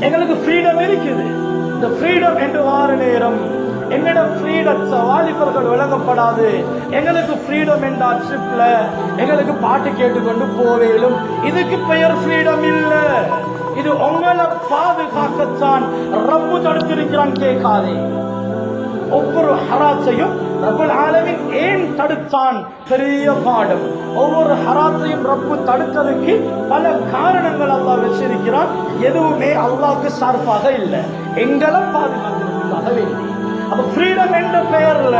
எங்களுக்கு ஃப்ரீடம் இருக்குது. இந்த ஃப்ரீடம் என்று வார நேரம் எங்களிடம் ஃப்ரீடம் வாலிபர்கள் வழங்கப்படாது எங்களுக்கு ஃப்ரீடம் என்றால் ட்ரிப்ல எங்களுக்கு பாட்டு கேட்டுக்கொண்டு போவேலும். இதுக்கு பெயர் ஃப்ரீடம் இல்ல. இது உங்களை பாதுகாக்கத்தான். ரப்பு தடுத்திருக்கிறான் கேட்காதே. ஒவ்வொரு ஹராத்தையும் ரப்பல் ஆலமின் ஏன் தடுத்தான்? பெரிய பாடம். ஒவ்வொரு ஹராத்தையும் ரப்பு தடுத்ததுக்கு பல காரணங்கள் அல்லாஹ் வச்சிருக்கிறான். எதுவுமே அல்லாவுக்கு சார்பாக இல்லை. எங்களை பாதுகாக்கிறதுக்காக வேண்டி அப்ப ஃப்ரீடம் என்ற பெயர்ல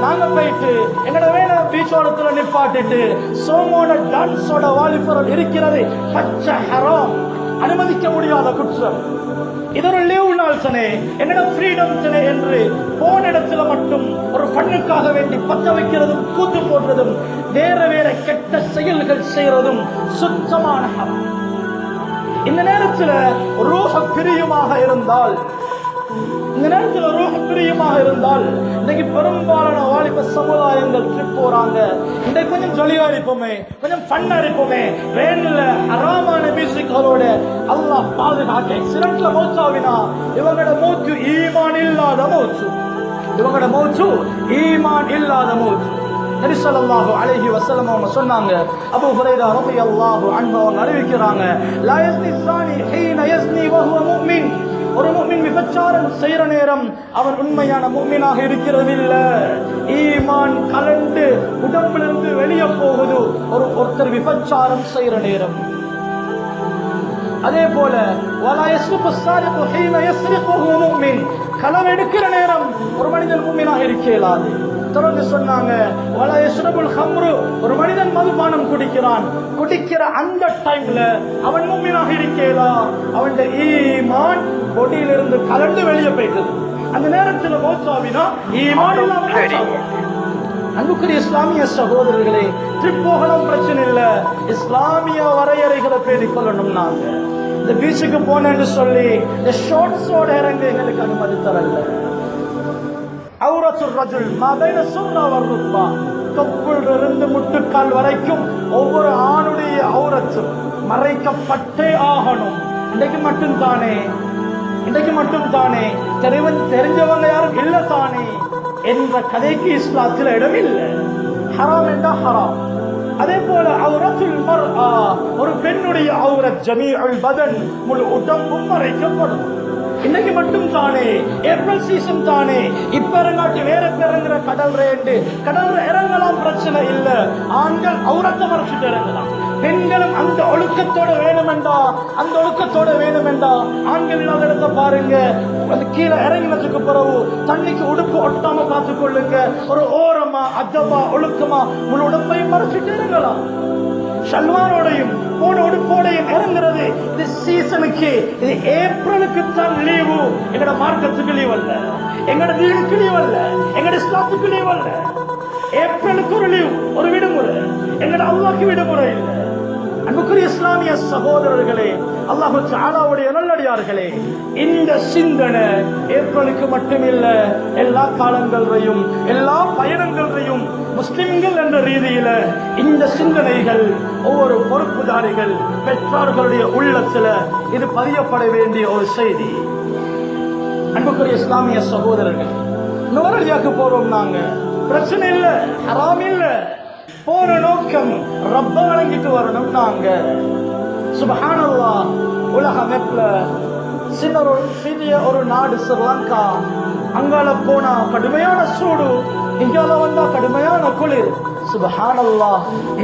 நாங்க போயிட்டு எங்கட வேலை பீச்சோரத்துல நிப்பாட்டிட்டு சோமோட டான்ஸோட வாலிபரம் இருக்கிறது பச்சை ஹரம். அனுமதிக்க முடியாத குற்றம். இது ஒரு லீவ் நாள் சனே என்னிடம் ஃப்ரீடம் சனே என்று போன இடத்துல மட்டும் ஒரு பண்ணுக்காக வேண்டி பத்த வைக்கிறதும் கூத்து போடுறதும் வேற வேற கெட்ட செயல்கள் செய்யறதும் சுத்தமான இந்த நேரத்தில் ரூஹ பிரியுமாக இருந்தால் இந்த நேரத்தில் ரூஹ் பிரியமாக இருந்தால் இன்னைக்கு பெரும்பாலான வாலிப சமுதாயங்கள் ட்ரிப் போறாங்க. இன்னைக்கு கொஞ்சம் ஜொலியா இருப்போமே கொஞ்சம் ஃபன்னா இருப்போமே. வேன்ல அராமான மியூசிக்களோட அல்லாஹ் பாதுகாக்க சிரண்ட்ல மௌச்சாவினா இவங்களோட மூச்சு ஈமான் இல்லாத மூச்சு. இவங்களோட மூச்சு ஈமான் இல்லாத மூச்சு. நபி அழகி வசலம் அவங்க சொன்னாங்க அபூ ஹுரைரா ரலியல்லாஹு அன்பு அவங்க அறிவிக்கிறாங்க லா சாணி ஹீன யஸ்னி வஹுவ முஃமின் ஒரு முஃமின் விபச்சாரம் செய்கிற நேரம் அவன் உண்மையான முஃமினாக இருக்கிறது ஈமான் கலண்டு உடம்பிலிருந்து வெளியே போகுது. ஒரு ஒருத்தர் விபச்சாரம் செய்கிற நேரம். அதே போல வலா எடுக்கிற நேரம் ஒரு மனிதன் மூமினாக இருக்கலாது தொடர்ந்து சொன்னாங்க. வலா யஸ்ரபுல் ஹம்ரு ஒரு மனிதன் மதுபானம் குடிக்கிறான். குடிக்கிற அந்த டைம்ல அவன் முஃமினாக இருக்கேலா அவன் ஈமான் பொடியிலிருந்து கலந்து வெளியே போயிட்டது. அந்த நேரத்துல மோசாவினா ஈமான். அன்புக்குரிய இஸ்லாமிய சகோதரர்களே ட்ரிப் போகலாம் பிரச்சனை இல்ல. இஸ்லாமிய வரையறைகளை பேணிக் கொள்ளணும் நாங்க. இந்த பீச்சுக்கு போனேன்னு சொல்லி இந்த ஷார்ட்ஸோட இறங்க எங்களுக்கு அனுமதி தரல. அவுரத்து ரஜுல் மபைன சுர்ரா வர்ருப்பா இருந்து முட்டுக்கால் வரைக்கும் ஒவ்வொரு ஆணுடைய அவுரத்தும் மறைக்கப்பட்டே ஆகணும். இன்றைக்கு மட்டும் தானே? இன்றைக்கு மட்டும் தானே? தெரிவன் தெரிஞ்சவங்க யாரும் இல்ல தானே? என்ற கதைக்கு இஸ்லாத்தில் இடம் இல்லை. ஹராம் என்றா ஹராம். அதே போல அவுரத்துல் ஒரு பெண்ணுடைய அவுரத் ஜமீஉல் பதன் முழு உடம்பும் மறைக்கப்படும். இன்னைக்கு மட்டும் தானே ஏப்ரல் சீசன் தானே. இப்ப இறங்காட்டி வேற இறங்குற கடல் ரேண்டு கடல் இறங்கலாம் பிரச்சனை இல்ல. ஆண்கள் அவுரத்தை மறைச்சிட்டு இறங்கலாம். பெண்களும் அந்த ஒழுக்கத்தோட வேணுமெண்டா அந்த ஒழுக்கத்தோட வேணுமெண்டா. ஆண்கள் இல்லாத இடத்த பாருங்க. அது கீழே இறங்கினதுக்கு பிறகு தண்ணிக்கு உடுப்பு ஒட்டாம பார்த்து கொள்ளுங்க. ஒரு ஓரமா அத்தமா ஒழுக்கமா முழு உடம்பையும் மறைச்சிட்டு இறங்கலாம். ஷல்வாரோடையும் உடுப்போடு உடுப்போடையும் இறங்குறது இது சீசனுக்கு இது ஏப்ரலுக்கு தான் லீவு. எங்கட மார்க்கத்துக்கு லீவ் அல்ல எங்கட வீடுக்கு லீவ் அல்ல எங்கட இஸ்லாத்துக்கு லீவ் அல்ல ஏப்ரலுக்கு ஒரு லீவ் ஒரு விடுமுறை. எங்கட அல்லாஹ்க்கு விடுமுறை இல்லை. அன்புக்குரிய இஸ்லாமிய சகோதரர்களே அல்லாஹு தாலாவுடைய நல்லடியார்களே இந்த சிந்தனை ஏற்பனுக்கு மட்டுமில்ல எல்லா காலங்களையும் எல்லா பயணங்களையும் முஸ்லிம்கள் என்ற ரீதியில இந்த சிந்தனைகள் ஒவ்வொரு பொறுப்புதாரிகள் பெற்றோர்களுடைய உள்ளத்துல இது பதியப்பட வேண்டிய ஒரு செய்தி. அன்புக்குரிய இஸ்லாமிய சகோதரர்கள் நுவரலியாக்கு போறோம் நாங்க. பிரச்சனை இல்ல ஹராம் இல்ல. போற நோக்கம் ரப்ப வழங்கிட்டு வரணும் நாங்க. சுபஹானல்லா உலக மெப்ல சின்ன ஒரு சிறிய ஒரு நாடு ஸ்ரீலங்கா அங்கால போனா கடுமையான சூடு. இங்கால வந்தா கடுமையான குளிர். சுபஹானல்லா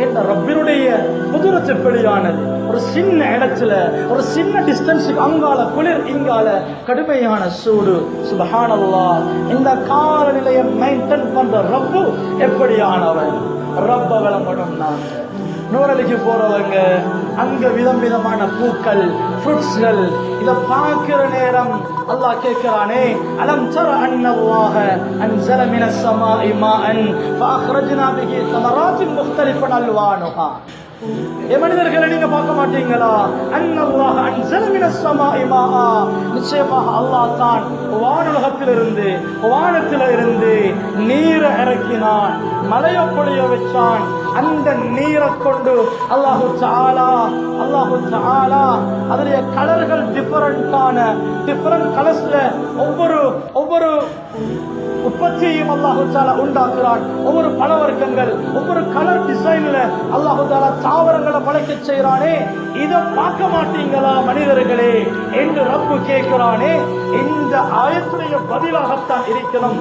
ஏன் ரப்பினுடைய குதிரத்து வெளியானது ஒரு சின்ன இடத்துல ஒரு சின்ன டிஸ்டன்ஸுக்கு அங்கால குளிர் இங்கால கடுமையான சூடு. சுபஹானல்லா இந்த காலநிலையை மெயின்டைன் பண்ற ரப்பு எப்படியானவன்? ரப்ப விளம்படும் நாங்க நூறலைக்கு போகிறவங்க அங்கே விதம் விதமான பூக்கள் ஃப்ரூட்ஸ்கள் இதை பார்க்கிற நேரம் அல்லாஹ் கேட்கிறானே அலம் சர அன்னவாக அன்சல மின சமா இமான் ஃபாக்ரஜ்னா பிஹி தமராத்தின் முக்தலிஃபன் அல்வானுஹா. ஏ மனிதர்களை நீங்க பார்க்க மாட்டீங்களா? அன்னல்லாஹ அன்சல மின சமா இமாஹா நிச்சயமாக அல்லாஹ் தான் வானுலகத்திலிருந்து வானத்திலிருந்து நீரை இறக்கினான் மலையை பொழிய வச்சான் அந்த நீரை கொண்டு அல்லாஹு சாலா அல்லாஹு சாலா அதனுடைய கலர்கள் டிஃபரண்டான டிஃபரண்ட் கலர்ஸ்ல ஒவ்வொரு ஒவ்வொரு உற்பத்தியையும் அல்லாஹு சாலா உண்டாக்குறான். ஒவ்வொரு பல வர்க்கங்கள் ஒவ்வொரு கலர் டிசைன்ல அல்லாஹு சாலா தாவரங்களை படைக்க செய்யறானே இதை பார்க்க மாட்டீங்களா மனிதர்களே என்று ரப்பு கேட்கிறானே. இந்த ஆயத்துடைய பதிலாகத்தான் இருக்கணும்